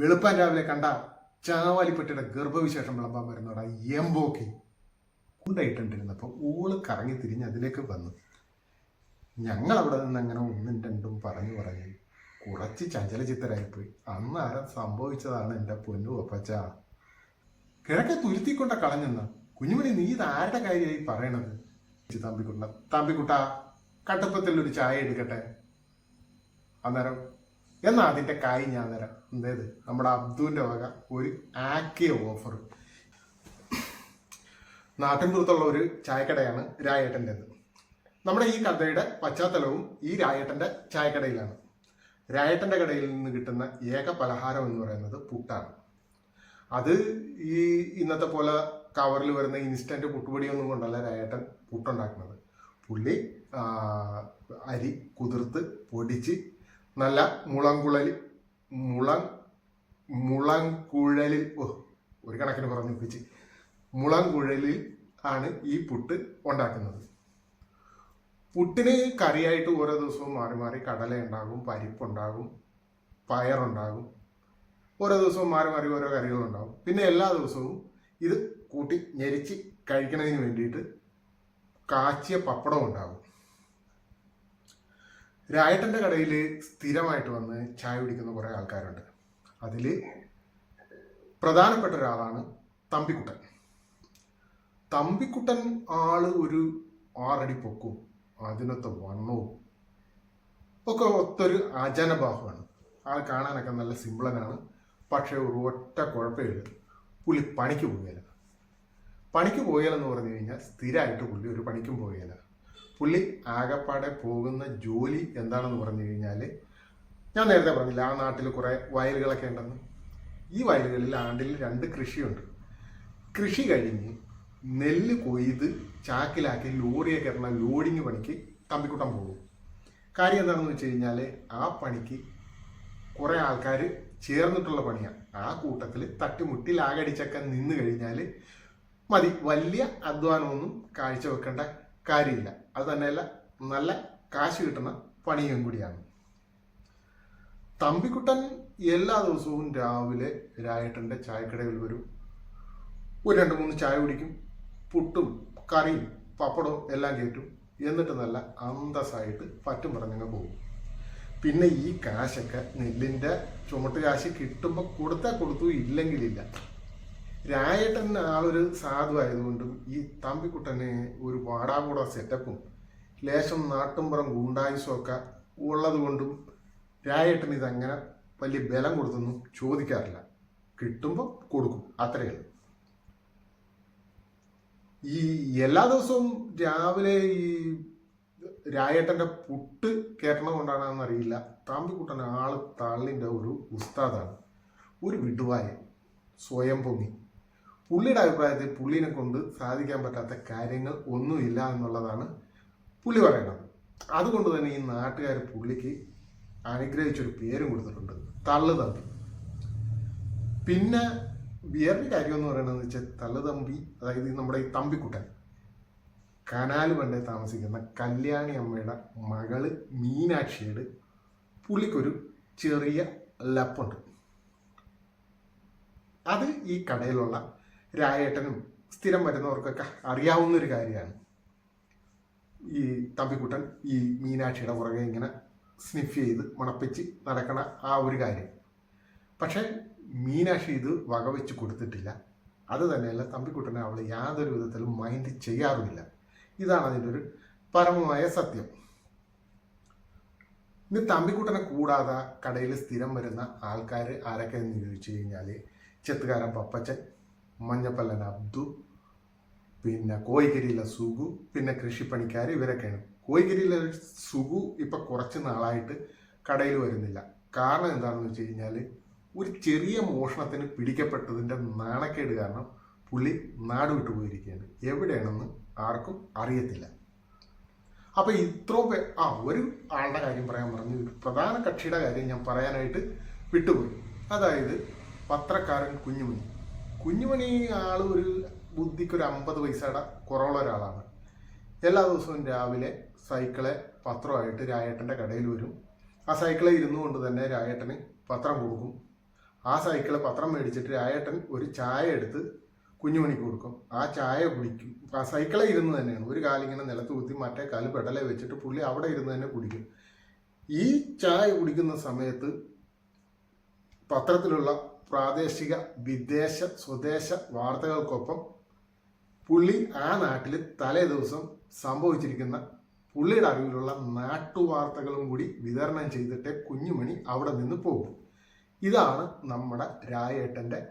വെളുപ്പാൻ രാവിലെ കണ്ട ചാവാലിപ്പെട്ടിയുടെ ഗർഭവിശേഷം വിളമ്പാൻ വരുന്നോടാ എംബോക്കി. ഉണ്ടായിട്ടുണ്ടിരുന്നപ്പോൾ ഓൾ കറങ്ങി തിരിഞ്ഞ് അതിലേക്ക് വന്നു. ഞങ്ങൾ അവിടെ നിന്ന് അങ്ങനെ ഒന്നും രണ്ടും പറഞ്ഞു പറഞ്ഞ് കുറച്ച് ചഞ്ചലചിത്തരായിപ്പോയി. അന്ന് ആരും സംഭവിച്ചതാണ് എന്റെ പൊന്നു അപ്പച്ച? കിഴക്കെ തുരുത്തിക്കൊണ്ട കളഞ്ഞെന്ന കുഞ്ഞുമണി നീ ഇത് ആരുടെ കാര്യമായി പറയണത്? തമ്പിക്കുട്ട തമ്പിക്കുട്ട കട്ടപ്പത്തിൽ ഒരു ചായ എടുക്കട്ടെ? അന്നേരം എന്നാ അതിന്റെ കായ് ഞാൻ തരാം. എന്തേത് നമ്മുടെ അബ്ദുവിന്റെ വക ഒരു ആക്കിയ ഓഫർ. നാട്ടിൻപുറത്തുള്ള ഒരു ചായക്കടയാണ് രായേട്ടന്റെത് നമ്മുടെ ഈ കഥയുടെ പശ്ചാത്തലവും ഈ രായേട്ടന്റെ ചായക്കടയിലാണ്. രായേട്ടന്റെ കടയിൽ നിന്ന് കിട്ടുന്ന ഏക പലഹാരം എന്ന് പറയുന്നത് പുട്ടാണ്. അത് ഈ ഇന്നത്തെ പോലെ കവറിൽ വരുന്ന ഇൻസ്റ്റന്റ് പുട്ടുപൊടിയൊന്നും കൊണ്ടല്ല രായേട്ടൻ പുട്ടുണ്ടാക്കുന്നത്. പുള്ളി അരി കുതിർത്ത് പൊടിച്ച് നല്ല മുളങ്കുഴൽ മുള മുളങ്കുഴലിൽ ഓ ഒരു കണക്കിന് പറഞ്ഞു വെച്ച് മുളങ്കുഴലിൽ ആണ് ഈ പുട്ട് ഉണ്ടാക്കുന്നത്. പുട്ടിന് കറിയായിട്ട് ഓരോ ദിവസവും മാറി മാറി കടല ഉണ്ടാകും പരിപ്പുണ്ടാകും പയറുണ്ടാകും ഓരോ ദിവസവും മാറി മാറി ഓരോ കറികളുണ്ടാകും പിന്നെ എല്ലാ ദിവസവും ഇത് കൂട്ടി ഞെരിച്ച് കഴിക്കുന്നതിന് വേണ്ടിയിട്ട് കാച്ചിയ പപ്പടം ഉണ്ടാകും. രായട്ടന്റെ കടയിൽ സ്ഥിരമായിട്ട് വന്ന് ചായ കുടിക്കുന്ന കുറേ ആൾക്കാരുണ്ട്. അതിൽ പ്രധാനപ്പെട്ട ഒരാളാണ് തമ്പിക്കുട്ടൻ. തമ്പിക്കുട്ടൻ ആൾ ഒരു ആറടി പൊക്കും അതിനകത്ത് വണ്ണവും ഒക്കെ ഒത്തൊരു അജനബാഹുവാണ്. ആൾ കാണാനൊക്കെ നല്ല സിമ്പിളനാണ് പക്ഷേ ഒരു ഒറ്റ കുഴപ്പമില്ല. പുള്ളി പണിക്ക് പോവുകയില്ല. പണിക്ക് പോയാലെന്ന് പറഞ്ഞു കഴിഞ്ഞാൽ സ്ഥിരമായിട്ട് പുള്ളി ഒരു പണിക്കും പോവുകയില്ല. പുള്ളി ആകപ്പാടെ പോകുന്ന ജോലി എന്താണെന്ന് പറഞ്ഞു കഴിഞ്ഞാൽ ഞാൻ നേരത്തെ പറഞ്ഞില്ല ആ നാട്ടിൽ കുറേ വയലുകളൊക്കെ ഉണ്ടെന്ന്. ഈ വയലുകളിൽ ആണ്ടിൽ രണ്ട് കൃഷിയുണ്ട്. കൃഷി കഴിഞ്ഞ് നെല്ല് കൊയ്ത് ചാക്കിലാക്കി ലോറിയൊക്കെ ഇറങ്ങുന്ന ലോഡിങ് പണിക്ക് തമ്പിക്കുട്ടം പോകും. കാര്യം എന്താണെന്ന് വെച്ച് കഴിഞ്ഞാൽ ആ പണിക്ക് കുറേ ആൾക്കാർ ചേർന്നിട്ടുള്ള പണിയാണ് ആ കൂട്ടത്തിൽ തട്ടിമുട്ടി ലാഗടിച്ചൊക്കെ നിന്ന് കഴിഞ്ഞാൽ മതി. വലിയ അധ്വാനമൊന്നും കാഴ്ചവെക്കേണ്ട കാര്യമില്ല. അത് തന്നെയല്ല നല്ല കാശ് കിട്ടുന്ന പണിയും കൂടിയാണ്. തമ്പിക്കുട്ടൻ എല്ലാ ദിവസവും രാവിലെ രായട്ടന്റെ ചായക്കടയിൽ വരും. ഒരു രണ്ട് മൂന്ന് ചായ കുടിക്കും പുട്ടും കറിയും പപ്പടവും എല്ലാം കയറ്റും. എന്നിട്ട് നല്ല അന്തസ്സായിട്ട് പറ്റും പറഞ്ഞങ്ങ് പോകും. പിന്നെ ഈ കാശൊക്കെ നെല്ലിന്റെ ചുമട്ട് കാശ് കിട്ടുമ്പോൾ കൊടുത്താൽ കൊടുത്തു ഇല്ലെങ്കിലില്ല. രായേട്ടൻ ആളൊരു സാധു ആയതുകൊണ്ടും ഈ തമ്പിക്കുട്ടനെ ഒരു വാടാകൂട സെറ്റപ്പും ലേശം നാട്ടുംപുറം ഗുണ്ടായുസും ഒക്കെ ഉള്ളത് കൊണ്ടും രായേട്ടൻ ഇതങ്ങനെ വലിയ ബലം കൊടുത്തൊന്നും ചോദിക്കാറില്ല. കിട്ടുമ്പോൾ കൊടുക്കും അത്രയേ ഉള്ളൂ. ഈ എല്ലാ ദിവസവും രാവിലെ ഈ രായേട്ടന്റെ പുട്ട് കേട്ടണം കൊണ്ടാണെന്ന് അറിയില്ല. താമ്പിക്കുട്ടൻ ആൾ തള്ളിന്റെ ഒരു ഉസ്താദാണ്. ഒരു വിടുവായ സ്വയം പൊങ്ങി പുള്ളിയുടെ അഭിപ്രായത്തിൽ പുള്ളിനെ കൊണ്ട് സാധിക്കാൻ പറ്റാത്ത കാര്യങ്ങൾ ഒന്നുമില്ല എന്നുള്ളതാണ് പുള്ളി പറയുന്നത്. അതുകൊണ്ട് തന്നെ ഈ നാട്ടുകാർ പുള്ളിക്ക് അനുഗ്രഹിച്ചൊരു പേരും കൊടുത്തിട്ടുണ്ട്. തള്ളുതമ്പി. പിന്നെ വേറൊരു കാര്യം എന്ന് പറയുന്നത് വെച്ചാൽ തള്ളുതമ്പി അതായത് നമ്മുടെ ഈ തമ്പിക്കുട്ടൻ കനാല് പണ്ടേ താമസിക്കുന്ന കല്യാണി അമ്മയുടെ മകൾ മീനാക്ഷിയുടെ പുള്ളിക്കൊരു ചെറിയ ലപ്പുണ്ട്. അത് ഈ കടയിലുള്ള രായേട്ടനും സ്ഥിരം വരുന്നവർക്കൊക്കെ അറിയാവുന്ന ഒരു കാര്യമാണ്. ഈ തമ്പിക്കുട്ടൻ ഈ മീനാക്ഷിയുടെ പുറകെ ഇങ്ങനെ സ്നിഫ് ചെയ്ത് മണപ്പിച്ച് നടക്കണ ആ ഒരു കാര്യം. പക്ഷേ മീനാക്ഷി ഇത് വകവെച്ച് കൊടുത്തിട്ടില്ല. അത് തന്നെയല്ല തമ്പിക്കുട്ടനെ അവൾ യാതൊരു വിധത്തിലും മൈൻഡ് ചെയ്യാറുമില്ല. ഇതാണ് അതിന്റെ ഒരു പരമമായ സത്യം. ഇനി തമ്പിക്കുട്ടനെ കൂടാതെ കടയിൽ സ്ഥിരം വരുന്ന ആൾക്കാർ ആരൊക്കെ എന്ന് ചോദിച്ചു കഴിഞ്ഞാൽ ചെത്തുകാരൻ പപ്പച്ചൻ മഞ്ഞപ്പല്ലൻ അബ്ദു പിന്നെ കോയിഗിരിയിലെ സുഗു പിന്നെ കൃഷിപ്പണിക്കാർ ഇവരൊക്കെയാണ്. കോയിഗിരിയിലെ സുഗു ഇപ്പം കുറച്ച് നാളായിട്ട് കടയിൽ വരുന്നില്ല. കാരണം എന്താണെന്ന് വെച്ച് കഴിഞ്ഞാൽ ഒരു ചെറിയ മോഷണത്തിന് പിടിക്കപ്പെട്ടതിന്റെ നാണക്കേട് കാരണം പുള്ളി നാട് വിട്ടു പോയിരിക്കുകയാണ്. എവിടെയാണെന്ന് ആർക്കും അറിയത്തില്ല. അപ്പോൾ ഇത്രയും പേ ആ ഒരു ആളുടെ കാര്യം പറയാൻ പറഞ്ഞു ഒരു പ്രധാന കക്ഷിയുടെ കാര്യം ഞാൻ പറയാനായിട്ട് വിട്ടുപോയി. അതായത് പത്രക്കാരൻ കുഞ്ഞുമണി. കുഞ്ഞുമണി ആൾ ഒരു ബുദ്ധിക്ക് ഒരു അമ്പത് പൈസയുടെ കുറവുള്ള ഒരാളാണ്. എല്ലാ ദിവസവും രാവിലെ സൈക്കിളെ പത്രമായിട്ട് രായേട്ടന്റെ കടയിൽ വരും. ആ സൈക്കിളെ ഇരുന്നു കൊണ്ട് തന്നെ രായേട്ടന് പത്രം കൊടുക്കും. ആ സൈക്കിളെ പത്രം മേടിച്ചിട്ട് രായേട്ടൻ ഒരു ചായ എടുത്ത് കുഞ്ഞുമണിക്ക് കൊടുക്കും. ആ ചായ കുടിക്കും. ആ സൈക്കിളെ ഇരുന്ന് തന്നെയാണ്. ഒരു കാലിങ്ങനെ നിലത്ത് കുത്തി മറ്റേ കാൽ പെടലെ വെച്ചിട്ട് പുള്ളി അവിടെ ഇരുന്ന് തന്നെ കുടിക്കും. ഈ ചായ കുടിക്കുന്ന സമയത്ത് പത്രത്തിലുള്ള പ്രാദേശിക വിദേശ സ്വദേശ വാർത്തകൾക്കൊപ്പം പുള്ളി ആ നാട്ടിൽ തലേ ദിവസം സംഭവിച്ചിരിക്കുന്ന പുള്ളിയുടെ അറിവിലുള്ള നാട്ടുവാർത്തകളും കൂടി വിതരണം ചെയ്തിട്ട് കുഞ്ഞുമണി അവിടെ നിന്ന് പോകും. ഇതാണ് നമ്മുടെ രായേട്ടന്റെ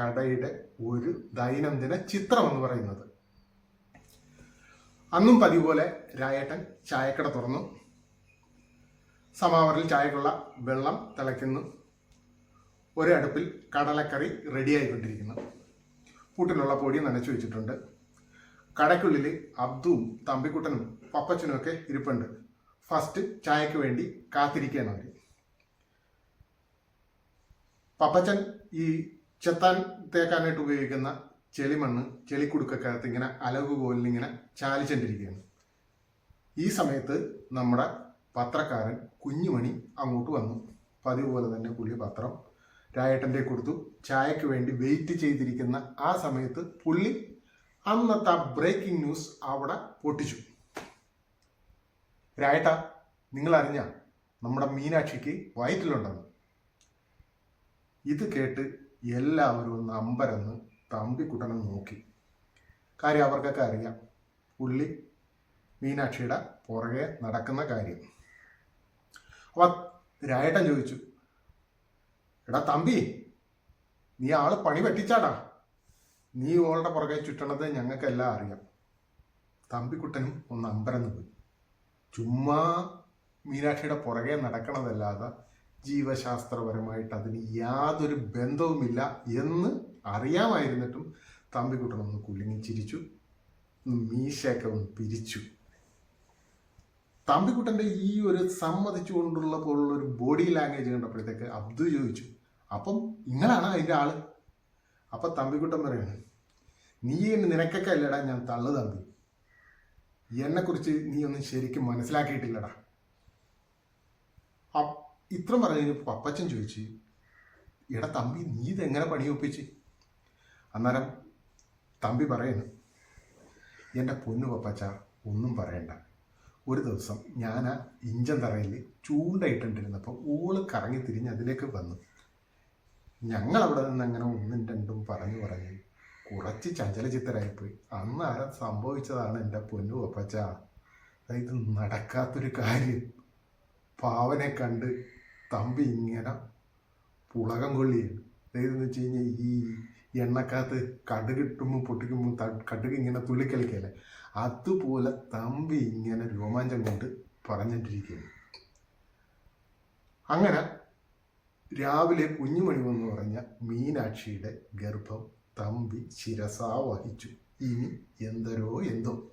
കടയുടെ ഒരു ദൈനംദിന ചിത്രം എന്ന് പറയുന്നത്. അന്നും പതിപോലെ പോലെ രായേട്ടൻ ചായക്കട തുറന്നു. സമാവറിൽ ചായക്കുള്ള വെള്ളം തിളയ്ക്കുന്നു. ഒരടുപ്പിൽ കടലക്കറി റെഡിയായിക്കൊണ്ടിരിക്കുന്നു. കൂട്ടിലുള്ള പൊടി നനച്ചു വെച്ചിട്ടുണ്ട്. കടയ്ക്കുള്ളിൽ അബ്ദുവും തമ്പിക്കുട്ടനും പപ്പച്ചനും ഒക്കെ ഇരിപ്പുണ്ട്. ഫസ്റ്റ് ചായക്ക് വേണ്ടി കാത്തിരിക്കുകയാണ് അവർ പപ്പച്ചൻ ഈ ചെത്താൻ തേക്കാനായിട്ട് ഉപയോഗിക്കുന്ന ചെളിമണ്ണ് ചെളിക്കുടുക്കകത്ത് ഇങ്ങനെ അലവ് പോലിങ്ങനെ ചാലിച്ചെണ്ടിരിക്കുകയാണ്. ഈ സമയത്ത് നമ്മുടെ പത്രക്കാരൻ കുഞ്ഞുമണി അങ്ങോട്ട് വന്നു. പതിവ് പോലെ തന്നെ പുള്ളി പത്രം രായേട്ടന്റെ കൊടുത്തു. ചായക്ക് വേണ്ടി വെയിറ്റ് ചെയ്തിരിക്കുന്ന ആ സമയത്ത് പുള്ളി അന്നത്തെ ആ ബ്രേക്കിംഗ് ന്യൂസ് അവിടെ പൊട്ടിച്ചു. രായേട്ട നിങ്ങൾ അറിഞ്ഞ നമ്മുടെ മീനാക്ഷിക്ക് വയറ്റിലുണ്ടെന്ന്. ഇത് കേട്ട് എല്ലാവരും ഒന്ന് അമ്പരന്ന് തമ്പിക്കുട്ടനെ നോക്കി. കാര്യം അവർക്കൊക്കെ അറിയാം പുള്ളി മീനാക്ഷിയുടെ പുറകെ നടക്കുന്ന കാര്യം. അപ്പൊ രായേട്ടൻ ചോദിച്ചു എടാ തമ്പി നീ ആൾ പണി വെട്ടിച്ചാടാ. നീ ഓളുടെ പുറകെ ചുറ്റണത് ഞങ്ങൾക്കെല്ലാം അറിയാം. തമ്പിക്കുട്ടനും ഒന്ന് അമ്പരന്ന് പോയി. ചുമ്മാ മീനാക്ഷിയുടെ പുറകെ നടക്കണതല്ലാതെ ജീവശാസ്ത്രപരമായിട്ട് അതിന് യാതൊരു ബന്ധവുമില്ല എന്ന് അറിയാമായിരുന്നിട്ടും തമ്പിക്കുട്ടൻ ഒന്ന് കുലുങ്ങി ചിരിച്ചു മീശയൊക്കെ ഒന്ന് പിരിച്ചു. തമ്പിക്കുട്ടന്റെ ഈ ഒരു സമ്മതിച്ചുകൊണ്ടുള്ള പോലുള്ള ഒരു ബോഡി ലാംഗ്വേജ് കണ്ടപ്പോഴത്തേക്ക് അബ്ദു ചോദിച്ചു അപ്പം നിങ്ങളാണ് അതിന്റെ ആൾ. അപ്പം തമ്പിക്കുട്ടൻ പറയാണ് നീ നിനക്കൊക്കെ അല്ലടാ ഞാൻ തള്ളു തമ്പി. എന്നെക്കുറിച്ച് നീ ഒന്നും ശരിക്കും മനസ്സിലാക്കിയിട്ടില്ലടാ. ഇത്ര പറഞ്ഞു പപ്പച്ചൻ ചോദിച്ച് എടാ തമ്പി നീ ഇതെങ്ങനെ പണി ഒപ്പിച്ച്? അന്നേരം തമ്പി പറയുന്നു എന്റെ പൊന്നു പപ്പച്ച ഒന്നും പറയണ്ട. ഒരു ദിവസം ഞാൻ ആ ഇഞ്ചൻ തറയിൽ ചൂണ്ടയിട്ടിരുന്നപ്പോൾ ഓൾ കറങ്ങി തിരിഞ്ഞ് അതിലേക്ക് വന്നു. ഞങ്ങൾ അവിടെ നിന്ന് അങ്ങനെ ഒന്നും രണ്ടും പറഞ്ഞു പറഞ്ഞ് കുറച്ച് ചഞ്ചലചിത്തരായിപ്പോയി. ആ സംഭവിച്ചതാണ് എന്റെ പൊന്നു പപ്പച്ച അതായത് നടക്കാത്തൊരു കാര്യം. പാവനെ കണ്ട് തമ്പി ഇങ്ങനെ പുളകം കൊള്ളിയാണ് അതായതെന്ന് വെച്ച് കഴിഞ്ഞാൽ ഈ എണ്ണക്കകത്ത് കടുകിട്ടുമ്പോൾ പൊട്ടിക്കുമ്പോൾ കടുക് ഇങ്ങനെ തുള്ളിക്കളിക്കല്ലേ അതുപോലെ തമ്പി ഇങ്ങനെ രോമാഞ്ചം കൊണ്ട് പറഞ്ഞിട്ടിരിക്കുകയാണ് അങ്ങനെ രാവിലെ കുഞ്ഞുമണി വന്നു പറഞ്ഞ മീനാക്ഷിയുടെ ഗർഭം തമ്പി ശിരസാ വഹിച്ചു ഇനി എന്തരോ എന്തോ.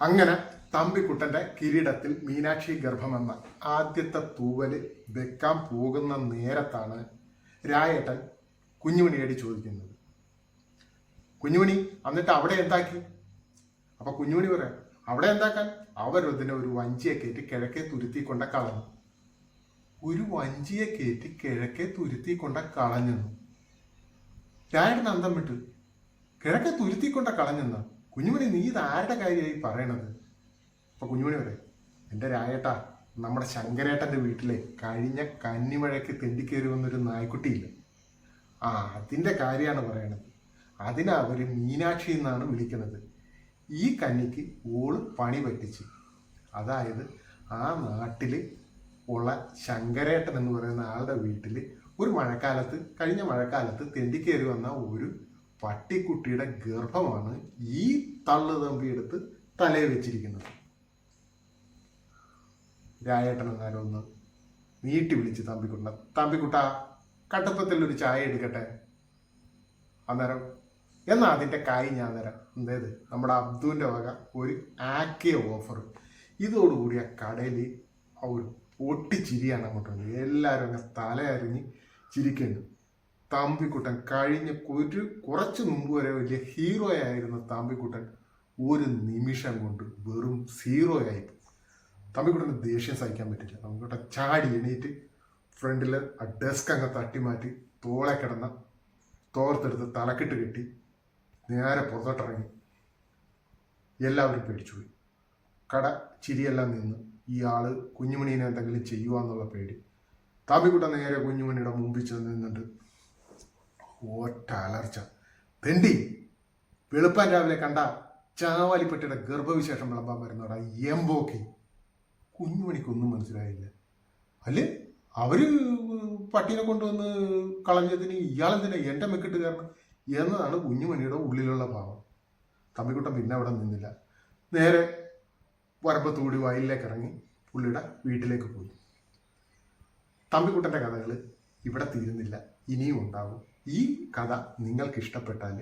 അങ്ങനെ തമ്പിക്കുട്ടന്റെ കിരീടത്തിൽ മീനാക്ഷി ഗർഭമെന്ന ആദ്യത്തെ തൂവൽ വെക്കാൻ പോകുന്ന നേരത്താണ് രായേട്ടൻ കുഞ്ഞുമണിയോട് ചോദിക്കുന്നത്. കുഞ്ഞുമണി എന്നിട്ട് അവിടെ എന്താക്കി? അപ്പൊ കുഞ്ഞുമണി പറയാം അവിടെ എന്താക്കാൻ? അവരതിനെ ഒരു വഞ്ചിയെ കയറ്റി കിഴക്കേ തുരുത്തി കളഞ്ഞു. ഒരു വഞ്ചിയെ കയറ്റി കിഴക്കെ തുരുത്തി കൊണ്ട കളഞ്ഞു രായേട്ടൻ അന്തം വിട്ട് കിഴക്കെ തുരുത്തി കൊണ്ട കളഞ്ഞെന്ന കുഞ്ഞുമണി നീ ഇത് ആരുടെ കാര്യമായി പറയണത്? അപ്പൊ കുഞ്ഞുമണി പറയും എന്റെ രായേട്ടാ നമ്മുടെ ശങ്കരേട്ടന്റെ വീട്ടിലെ കഴിഞ്ഞ കന്നിമഴയ്ക്ക് തെണ്ടിക്കേറി വന്നൊരു നായ്ക്കുട്ടിയില്ല. ആ അതിന്റെ കാര്യമാണ് പറയണത്. അതിനെ മീനാക്ഷി എന്നാണ് വിളിക്കുന്നത് ഈ കന്നിക്ക് ഓൾ പണി പറ്റിച്ച്. അതായത് ആ നാട്ടിൽ ഉള്ള ശങ്കരേട്ടൻ എന്ന് പറയുന്ന ആളുടെ വീട്ടിൽ ഒരു മഴക്കാലത്ത് കഴിഞ്ഞ മഴക്കാലത്ത് തെണ്ടിക്കേറി വന്ന ഒരു പട്ടിക്കുട്ടിയുടെ ഗർഭമാണ് ഈ തള്ളു തമ്പി എടുത്ത് തലയിൽ വെച്ചിരിക്കുന്നത്. രായേട്ടൻ എന്നാലും ഒന്ന് നീട്ടി വിളിച്ച് തമ്പിക്കുട്ട തമ്പിക്കുട്ട കട്ടപ്പത്തിൽ ഒരു ചായ എടുക്കട്ടെ? അന്നേരം എന്നാ അതിന്റെ കായ് ഞാൻ തരാം. എന്തേത് നമ്മുടെ അബ്ദുവിന്റെ വക ഒരു ആക്കിയ ഓഫർ ഇതോടുകൂടി ആ കടയിൽ ഒരു പൊട്ടിച്ചിരിയാണ് അങ്ങോട്ടുണ്ട് എല്ലാവരും അങ്ങ് തല അരിഞ്ഞ് ചിരിക്കുന്നു. താമ്പിക്കുട്ടൻ കഴിഞ്ഞ ഒരു കുറച്ച് മുമ്പ് വരെ വലിയ ഹീറോ ആയിരുന്ന താമ്പിക്കുട്ടൻ ഒരു നിമിഷം കൊണ്ട് വെറും സീറോ ആയി തമ്പിക്കുട്ടന് ദേഷ്യം സഹിക്കാൻ പറ്റില്ല. തമ്പിക്കുട്ടൻ ചാടി എണീറ്റ് ഫ്രണ്ടിൽ ആ ഡെസ്ക് അങ്ങ് തട്ടി മാറ്റി തോളെ കിടന്ന തോർത്തെടുത്ത് തലക്കിട്ട് കെട്ടി നേരെ പുറത്തോട്ടിറങ്ങി. എല്ലാവരും പേടിച്ചുപോയി. കട ചിരിയെല്ലാം നിന്ന് ഈ ആൾ കുഞ്ഞുമണീനെ എന്തെങ്കിലും ചെയ്യുവാന്നുള്ള പേടി. താപിക്കുട്ട നേരെ കുഞ്ഞുമണിയുടെ മുമ്പിൽ ചെന്ന് നിന്നിട്ട് ഒറ്റ അലർച്ച. തെണ്ടി വെളുപ്പാൻ രാവിലെ കണ്ട ചാവാലിപ്പെട്ടിയുടെ ഗർഭവിശേഷം വിളമ്പാൻ വരുന്നവരാ എംബോക്കി. കുഞ്ഞുമണിക്കൊന്നും മനസ്സിലായില്ല. അല്ലേ? അവർ പട്ടീനെ കൊണ്ടുവന്ന് കളഞ്ഞതിന് ഇയാളെന്തിനാ എന്റെ മെക്കിട്ട് കയറണം? എന്നതാണ് കുഞ്ഞുമണിയുടെ ഉള്ളിലുള്ള ഭാവം. തമ്മിക്കുട്ടൻ പിന്നെ അവിടെ നിന്നില്ല. നേരെ വരമ്പത്തൂടി വയലിലേക്ക് ഇറങ്ങി പുള്ളിയുടെ വീട്ടിലേക്ക് പോയി. തമ്പിക്കുട്ടന്റെ കഥകൾ ഇവിടെ തീരുന്നില്ല ഇനിയും ഉണ്ടാകും ഈ കഥ നിങ്ങൾക്ക് ഇഷ്ടപ്പെട്ടാൽ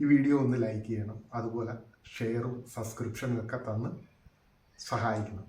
ഈ വീഡിയോ ഒന്ന് ലൈക്ക് ചെയ്യണം അതുപോലെ ഷെയറും സബ്സ്ക്രിപ്ഷനും ഒക്കെ തന്ന് സഹായിക്കണം.